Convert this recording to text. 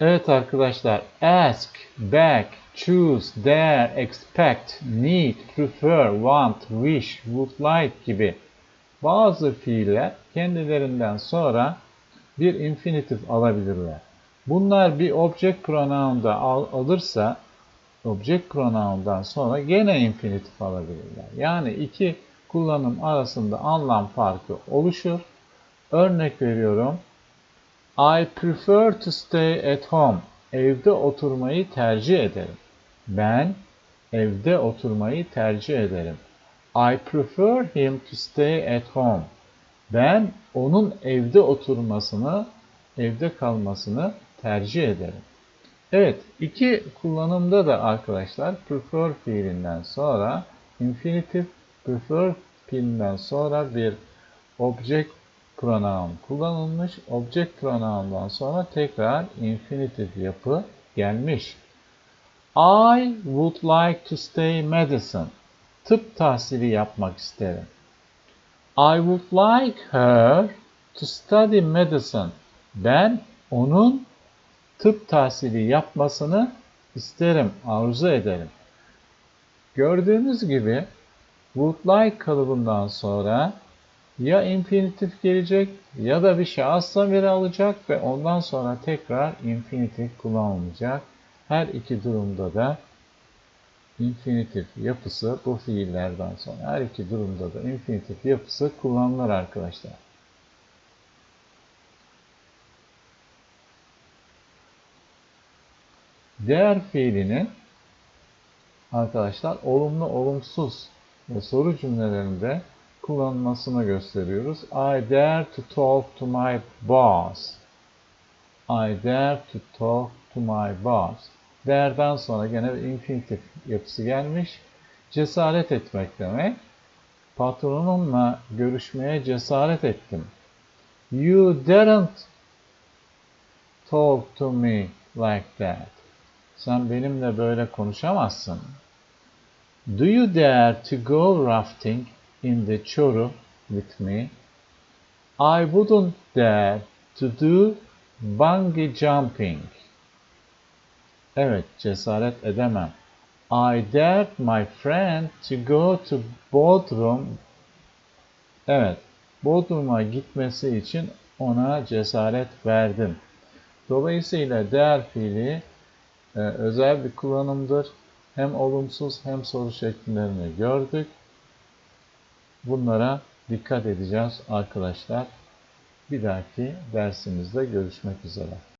Evet arkadaşlar ask, beg, choose, dare, expect, need, prefer, want, wish, would like gibi bazı fiiller kendilerinden sonra bir infinitif alabilirler. Bunlar bir object pronoun'da al, alırsa object pronoun'dan sonra gene infinitif alabilirler. Yani iki kullanım arasında anlam farkı oluşur. Örnek veriyorum. I prefer to stay at home. Evde oturmayı tercih ederim. Ben evde oturmayı tercih ederim. I prefer him to stay at home. Ben onun evde oturmasını, evde kalmasını tercih ederim. Evet, iki kullanımda da arkadaşlar prefer fiilinden sonra infinitif prefer fiilinden sonra bir object pronoun kullanılmış. Object pronoundan sonra tekrar infinitif yapı gelmiş. I would like to stay medicine. Tıp tahsili yapmak isterim. I would like her to study medicine. Ben onun tıp tahsili yapmasını isterim, arzu ederim. Gördüğünüz gibi would like kalıbından sonra ya infinitif gelecek ya da bir şahıs zamiri alacak ve ondan sonra tekrar infinitif kullanılacak. Her iki durumda da infinitif yapısı bu fiillerden sonra her iki durumda da infinitif yapısı kullanılır arkadaşlar. Değer fiilinin arkadaşlar olumlu olumsuz ve soru cümlelerinde kullanılmasını gösteriyoruz. I dare to talk to my boss. I dare to talk to my boss. Dare'den sonra gene bir infinitif yapısı gelmiş. Cesaret etmek demek. Patronumla görüşmeye cesaret ettim. You daren't talk to me like that. Sen benimle böyle konuşamazsın. Do you dare to go rafting in the Çorum with me? I wouldn't dare to do bungee jumping. Evet, cesaret edemem. I dared my friend to go to Bodrum. Evet, Bodrum'a gitmesi için ona cesaret verdim. Dolayısıyla dare fiili e, özel bir kullanımdır. Hem olumsuz hem soru şekillerini gördük. Bunlara dikkat edeceğiz arkadaşlar. Bir dahaki dersimizde görüşmek üzere.